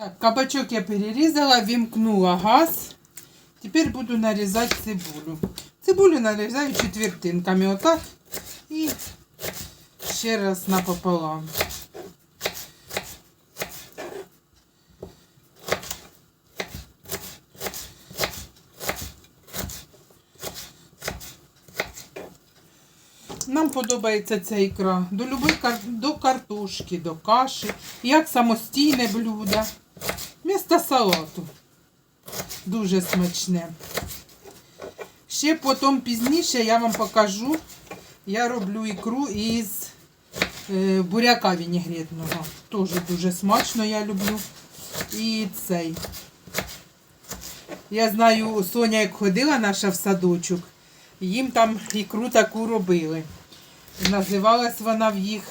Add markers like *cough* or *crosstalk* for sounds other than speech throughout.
Так, кабачок я перерізала, вімкнула газ. Тепер буду нарізати цибулю. Цибулю нарізаю четвертинками отак і ще раз напополам. Нам подобається ця ікра до любої до картошки, до каші, як самостійне блюдо. Місто салату. Дуже смачне. Ще потім пізніше я вам покажу. Я роблю ікру із е, буряка вінігретного. Теж дуже смачно я люблю. І цей. Я знаю, Соня, як ходила наша в садочок, їм там ікру таку робили. Називалась вона в їх.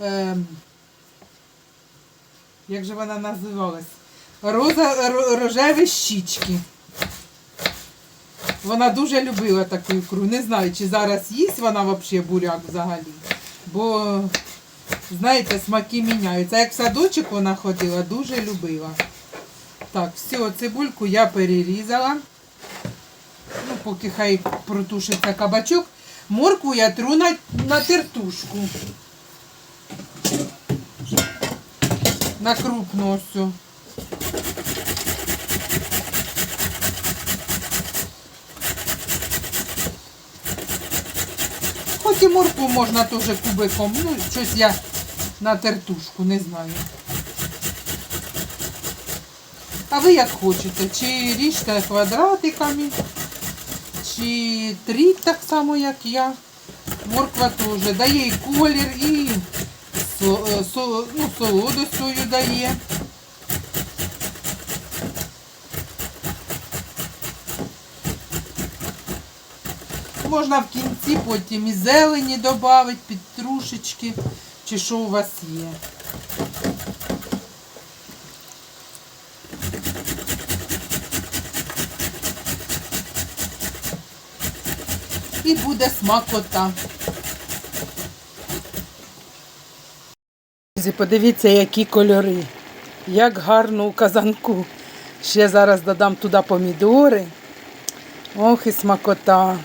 Е, як же вона називалась? Роза, рожеві щічки. Вона дуже любила таку ікру. Не знаю, чи зараз їсть вона взагалі буряк взагалі. Бо, знаєте, смаки міняються. Як в садочок вона ходила, дуже любила. Так, все, цибульку я перерізала. Ну, поки хай протушиться кабачок. Моркву я тру на, на тертушку. На крупну ось. Хоч і моркву можна теж кубиком. Ну, щось я на тертушку, не знаю. А ви як хочете? Чи ріжте квадратиками, чи тріть так само, як я. Морква теж дає і колір, і со, е, со, ну, солодость свою дає. Можна в кінці потім і зелені додати, підтрушечки, чи що у вас є. І буде смакота. Друзі, Подивіться, які кольори. Як гарно у казанку. Ще зараз додам туди помідори. Ох і смакота.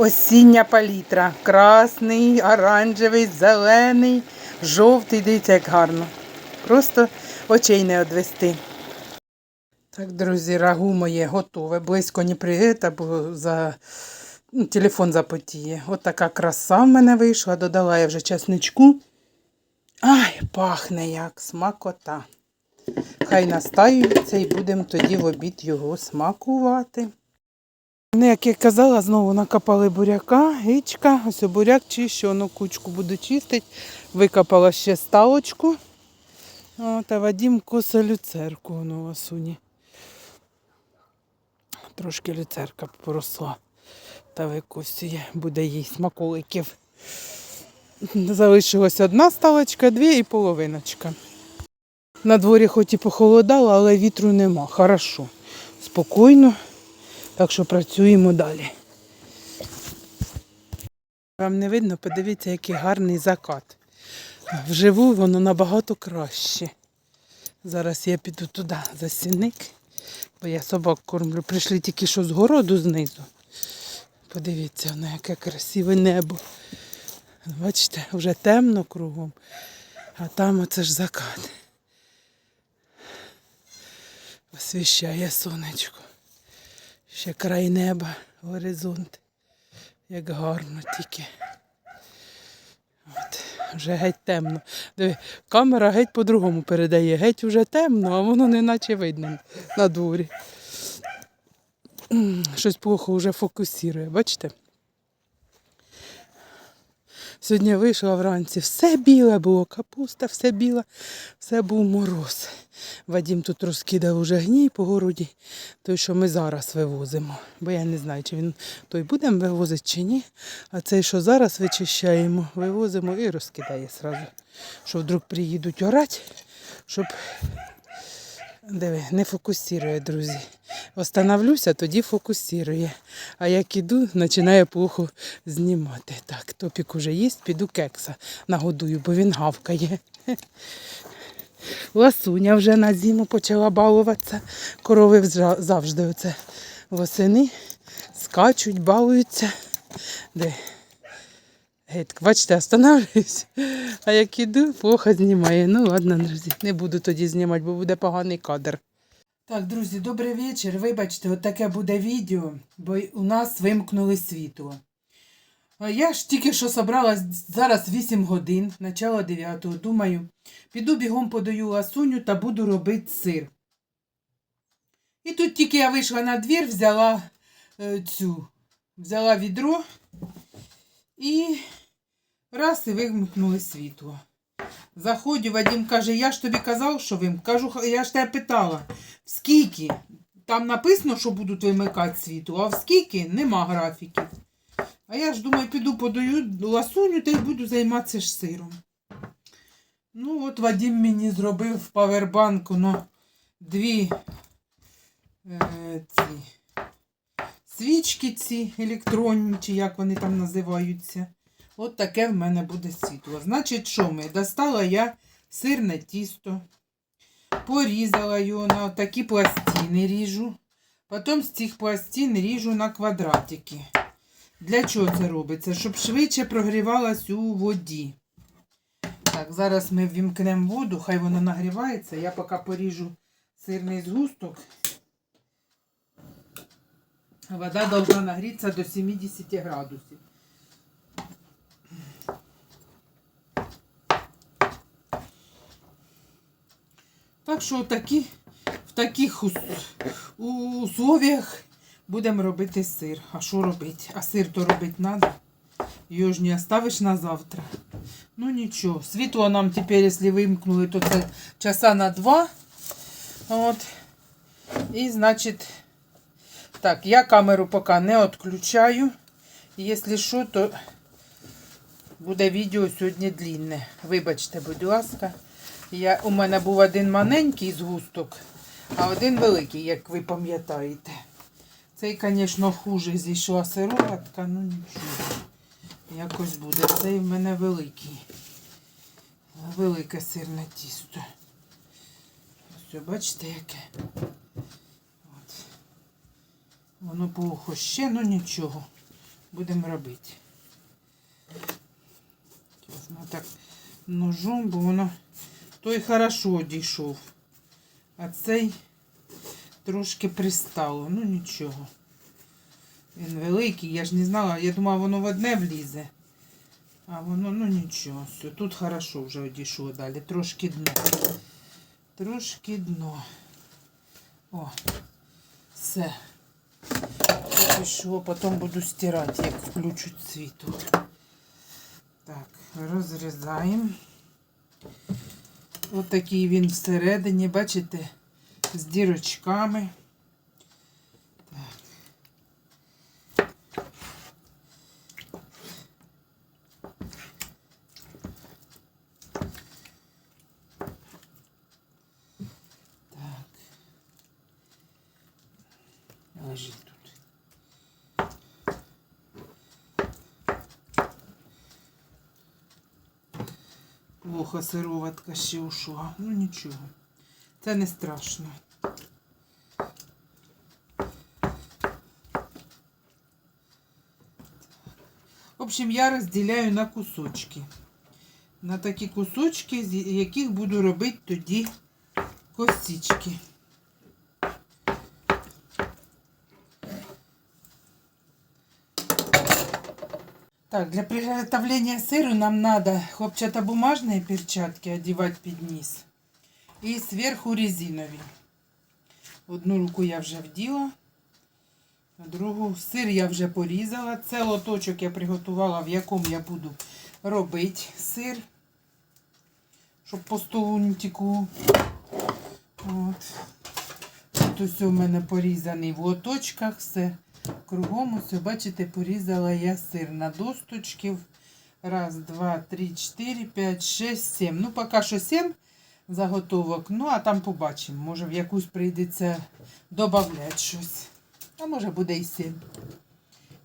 Осіння палітра. Красний, оранжевий, зелений, жовтий. Дивіться, як гарно. Просто очей не одвести. Так, друзі, рагу моє готове. Близько не приїде, бо за... ну, телефон запотіє. От така краса в мене вийшла. Додала я вже чесничку. Ай, пахне як смакота. Хай настаюється і будемо тоді в обід його смакувати. Ну, як я казала, знову накопали буряка, гічка, ось буряк чищу, воно кучку буду чистити. Викопала ще сталочку. От, а Вадим коса люцерку воно у Васуні. Трошки люцерка поросла. Та викосює, буде їй смаколиків. Залишилась одна сталочка, дві і половиночка. На дворі хоч і похолодало, але вітру нема. Хорошо. Спокійно. Так що працюємо далі. Вам не видно, подивіться, який гарний закат. Вживу воно набагато краще. Зараз я піду туди за сіник, бо я собак кормлю. Прийшли тільки що з городу знизу. Подивіться, воно яке красиве небо. Бачите, вже темно кругом, а там оце ж закат. Освіщає сонечко. Ще край неба, горизонт. Як гарно тільки. От, вже геть темно. Диви, камера геть по-другому передає. Геть вже темно, а воно не наче видно на дворі. Щось плохо вже фокусує, бачите? Сьогодні вийшла вранці, все біле було, капуста, все біле, все був мороз. Вадім тут розкидав уже гній по городі, той, що ми зараз вивозимо. Бо я не знаю, чи він той будемо вивозити чи ні. А цей, що зараз вичищаємо, вивозимо і розкидає сразу. Що вдруг приїдуть орати, щоб Диви, не фокусує, друзі. Остановлюся, тоді фокусує. А як іду, починає плохо знімати. Так, топік уже їсть, піду кекса нагодую, бо він гавкає. Ласуня вже на зиму почала балуватися. Корови завжди оце восени скачуть, балуються. Де? Геть, бачите, останавливаюсь. *laughs* А як іду, плохо знімає. Ну ладно, друзі, не буду тоді знімати, бо буде поганий кадр. Так, друзі, добрий вечір. Вибачте, от таке буде відео, бо у нас вимкнули світло. Я ж тільки що собралась зараз 8 годин, начало 9. Думаю, піду бігом подаю ласуню та буду робити сир. І тут тільки я вийшла на двір, взяла е, цю, взяла відро і раз і вимкнули світло. Заходжу, Вадим каже, я ж тобі казав, що вим. Я ж тебе питала, скільки? Там написано, що будуть вимикати світло, а в скільки нема графіків. А я ж думаю, піду подаю ласуню та й буду займатися ж сиром. Ну, от Вадим мені зробив в павербанку на дві е, ці, свічки ці електронні, чи як вони там називаються. От таке в мене буде світло. Значить, що ми? Достала я сирне тісто, порізала його на такі пластини ріжу. Потім з цих пластин ріжу на квадратики. Для чого це робиться? Щоб швидше прогрівалась у воді. Так, зараз ми ввімкнемо воду, хай вона нагрівається. Я поки поріжу сирний згусток. Вода должна нагрітися до 70 градусів. Так що такі, в таких ус- условиях будемо робити сир. А що робити? А сир то робити треба. Його ж не оставиш на завтра. Ну нічого. Світло нам тепер, якщо вимкнули, то це часа на два. От. І значить, так, я камеру поки не відключаю. Якщо що, то буде відео сьогодні длінне. Вибачте, будь ласка. Я, у мене був один маленький згусток, а один великий, як ви пам'ятаєте. Цей, звісно, хуже зійшла сироватка, ну нічого. Якось буде. Цей в мене великий. Велике сирне тісто. Ось, бачите, яке. Воно плохо ще, ну нічого. Будемо робити. Чесно, так ножом, бо воно той хорошо дійшов. А цей трошки пристало. Ну нічого. Він великий, я ж не знала, я думала, воно в одне влізе. А воно, ну нічого. Все, тут хорошо вже одійшло далі. Трошки дно. Трошки дно. О, все. Пішло, потім буду стирати, як включу цвіту. Так, розрізаємо. Ось такий він всередині, бачите, з дірочками. Так. Так. Лежить тут. Плохо сироватка ще ушла. Ну нічого. Це не страшно. В общем, я розділяю на кусочки. На такі кусочки, з яких буду робити тоді косички. Так, для приготовления сыру нам надо хлопчатобумажные перчатки одевать под низ. И сверху резинові. Одну руку я вже вділа, другу сир я вже порізала. Це лоточок я приготувала, в якому я буду робити сир, щоб по столу не текло. От. Тут ось у мене порізаний в лоточках все. Кругом ось, бачите, порізала я сир на досточків. Раз, два, три, чотири, п'ять, шесть, сім. Ну, поки що сім заготовок. Ну, а там побачимо. Може, в якусь прийдеться додати щось. А може буде і сім.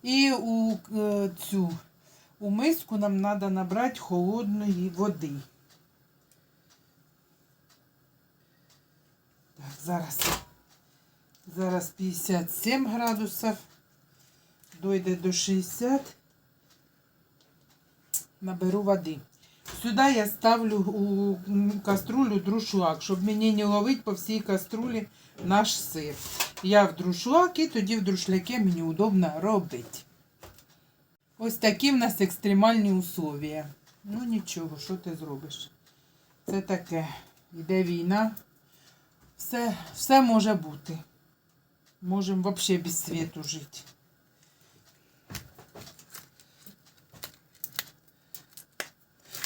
І у е, цю у миску нам треба набрати холодної води. зараз. Зараз 57 градусів. Дойде до 60. Наберу води. Сюди я ставлю у каструлю друшлак, щоб мені не ловити по всій каструлі наш сир. Я в друшлак і тоді в друшляки мені удобно робити. Ось такі в нас екстремальні условия. Ну нічого, що ти зробиш? Це таке. Йде війна. Все, все може бути. Можемо взагалі без світу жити.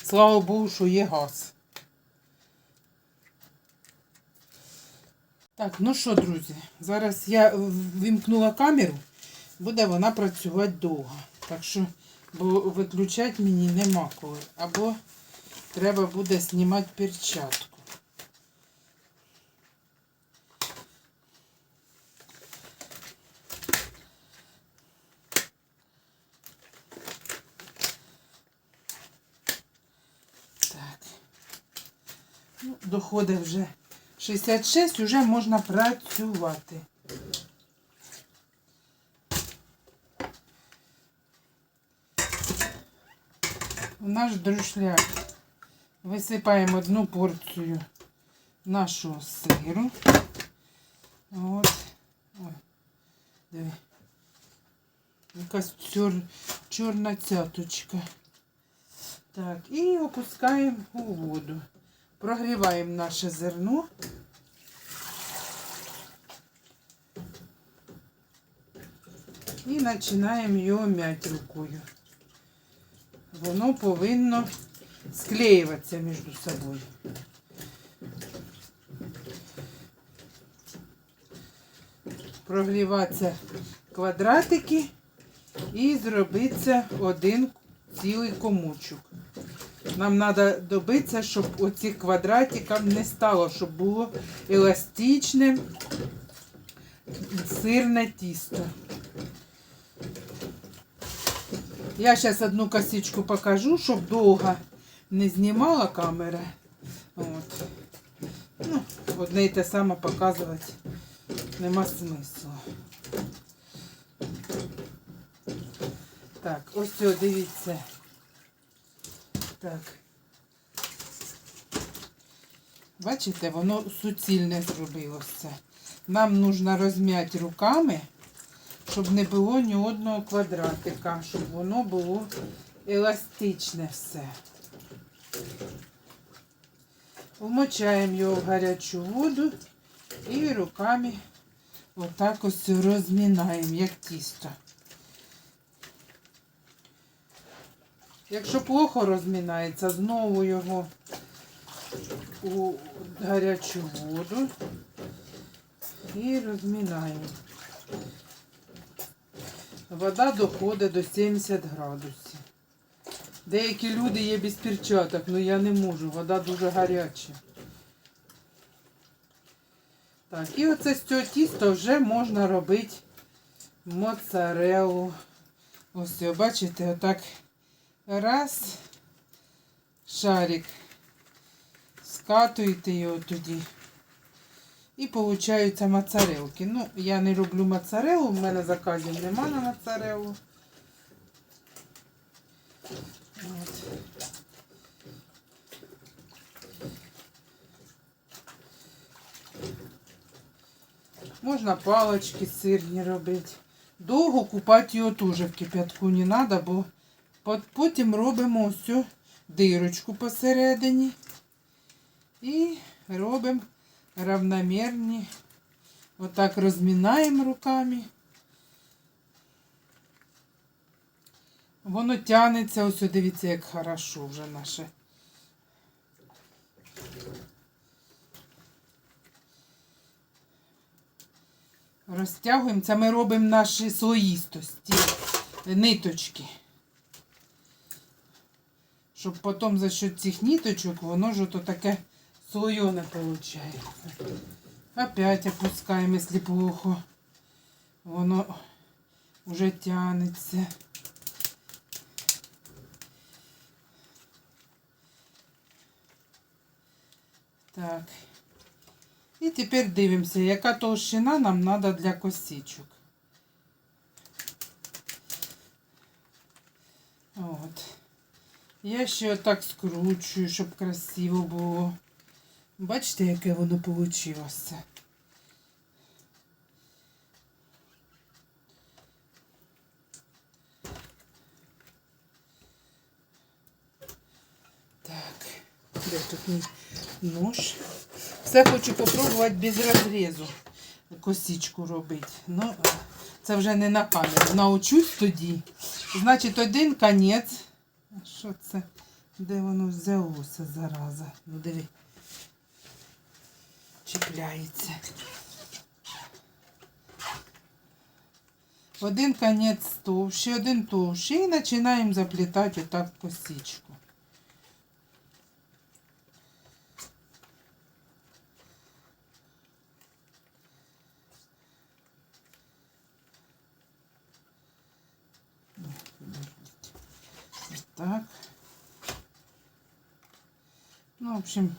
Слава Богу, що є газ. Так, ну що, друзі, зараз я вимкнула камеру, буде вона працювати довго. Так що, бо виключати мені нема коли. Або треба буде знімати перчатку. Так. Ну, доходить вже 66, вже можна працювати. В наш друшляк висипаємо одну порцію нашого сиру. От. Ой. Диви. Якась чор... чорна цяточка. Так, і опускаємо у воду. Прогріваємо наше зерно. І починаємо його м'яти рукою. Воно повинно склеюватися між собою. Прогріватися квадратики і зробиться один цілий комочок. Нам треба добитися, щоб оці квадратиків не стало, щоб було еластичне сирне тісто. Я зараз одну косичку покажу, щоб довго не знімала камера. От. Ну, одне і те саме показувати нема смислу. Так, ось дивіться. Так. Бачите, воно суцільне зробилося. Нам потрібно розм'яти руками, щоб не було ні одного квадратика, щоб воно було еластичне все. Вмочаємо його в гарячу воду і руками отак ось розмінаємо, як тісто. Якщо плохо розмінається, знову його у гарячу воду і розмінаємо. Вода доходить до 70 градусів. Деякі люди є без перчаток, але я не можу, вода дуже гаряча. Так, і оце з цього тіста вже можна робити моцарелу. Ось, бачите, отак. Раз. Шарик. Скатуєте його тоді. І получаються моцарелки. Ну, я не роблю моцарелу, в мене заказів нема на моцарелу. От. Можна палочки сирні робити. Довго купати його теж в кип'ятку не треба, бо Потім робимо ось цю дирочку посередині і робимо равномірні. Отак розмінаємо руками. Воно тянеться, ось дивіться, як хорошо вже наше. Розтягуємо. Це ми робимо наші слоїстості, ниточки. Щоб потім за счет цих ниточок воно ж ото таке слойоне виходить. Опять опускаємо, якщо плохо. Воно вже тянеться. Так. І тепер дивимося, яка товщина нам треба для косичок. От. Я ще отак скручую, щоб красиво було. Бачите, яке воно вийшло? Так, де тут мій нож? Все хочу попробувати без розрізу косичку робити. Ну, це вже не на камеру. Научусь тоді. Значить, один конець. Що це? Де воно взялося, зараза? Ну диви. Чіпляється. Один конець товщий, один товщий. І починаємо заплітати отак косичку. Так. Ну, в общем,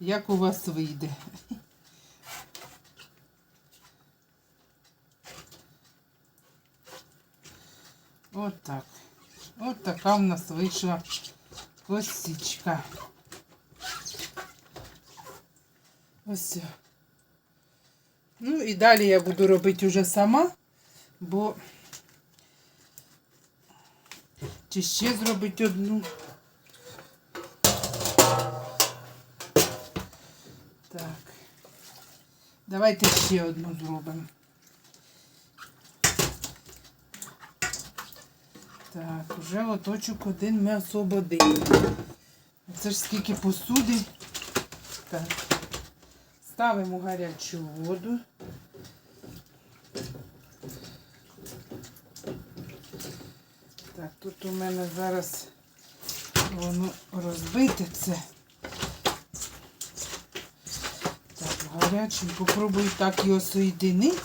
як у вас вийде. От так. От така в нас вийшла косичка. Ось. Ну і далі я буду робити вже сама, бо чи ще зробити одну. Так. Давайте ще одну зробимо. Так, вже лоточок один ми освободили. Це ж скільки посуди. Так. Ставимо гарячу воду. Так, тут у мене зараз воно розбите це. Так, гарячий. Попробую так його соєдинити,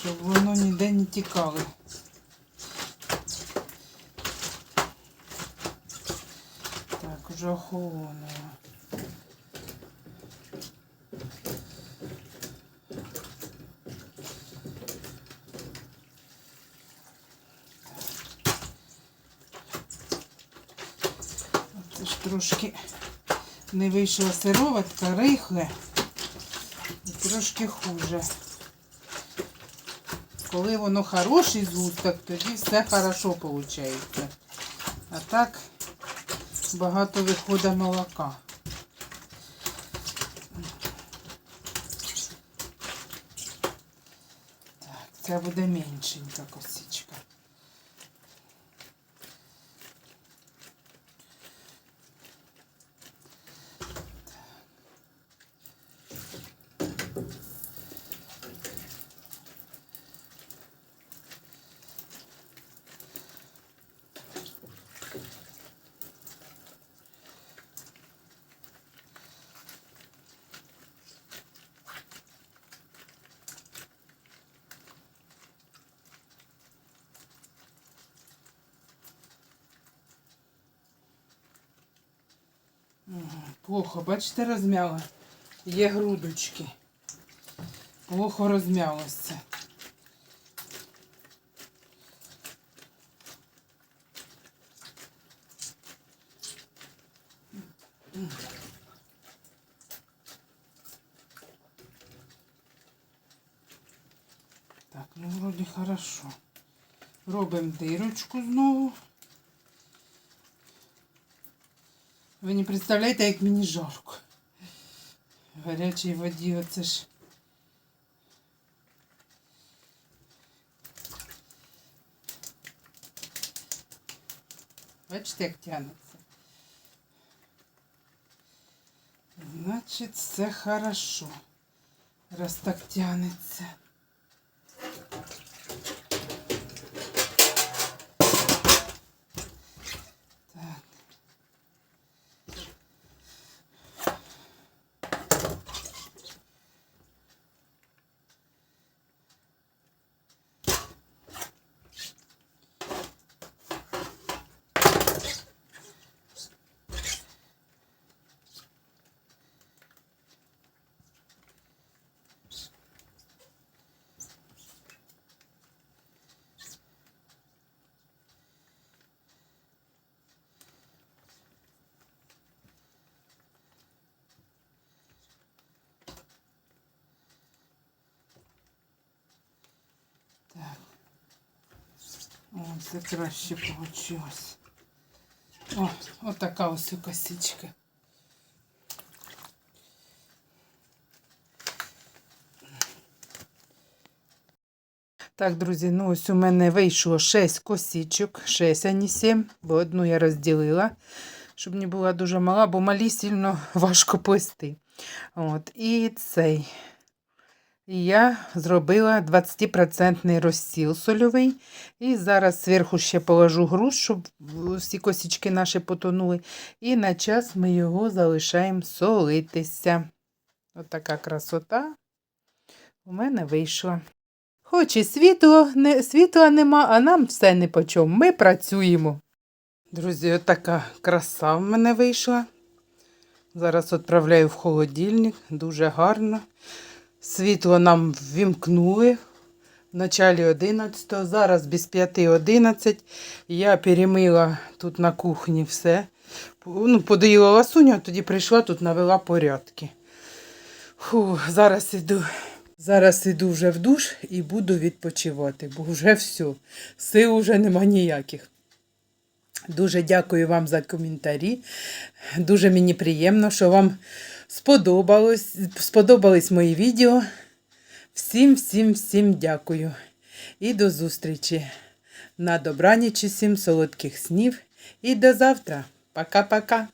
щоб воно ніде не тікало. Так, уже ж трошки не вийшла сироватка, рихле. Трошки хуже. Коли воно хороший згусток, тоді все хорошо виходить. А так багато виходить молока. Так, це буде меншенька косичка. Плохо, бачите, розмяла. Є грудочки. Плохо розмялося. Так, ну вроді хорошо. Робимо дирочку знову. Ви не представляєте, як мені жарко. В гарячій воді оце ж. Бачите, як тягнеться. Значить, все хорошо. Раз так тягнеться. Це краще вийшло. О, ось і косичка. Так, друзі, ну ось у мене вийшло 6 косичок, 6, а не 7, бо одну я розділила, щоб не була дуже мала, бо малі сильно важко плести. От, і цей. Я зробила 20% розсіл сольовий. І зараз зверху ще положу груз, щоб всі косички наші потонули. І на час ми його залишаємо солитися. Отака красота у мене вийшла. Хоч і світло, не, світла нема, а нам все не по чому. Ми працюємо. Друзі, отака краса в мене вийшла. Зараз відправляю в холодильник, дуже гарно. Світло нам ввімкнули в началі 11 зараз без 5.11. Я перемила тут на кухні все. Ну, подоїла ласуню, а тоді прийшла тут, навела порядки. Фу, зараз іду. Зараз іду вже в душ і буду відпочивати, бо вже все. Сил вже нема ніяких. Дуже дякую вам за коментарі. Дуже мені приємно, що вам сподобалось, сподобались мої відео. Всім, всім, всім дякую. І до зустрічі. На добраніч, усім солодких снів. І до завтра. Пока-пока.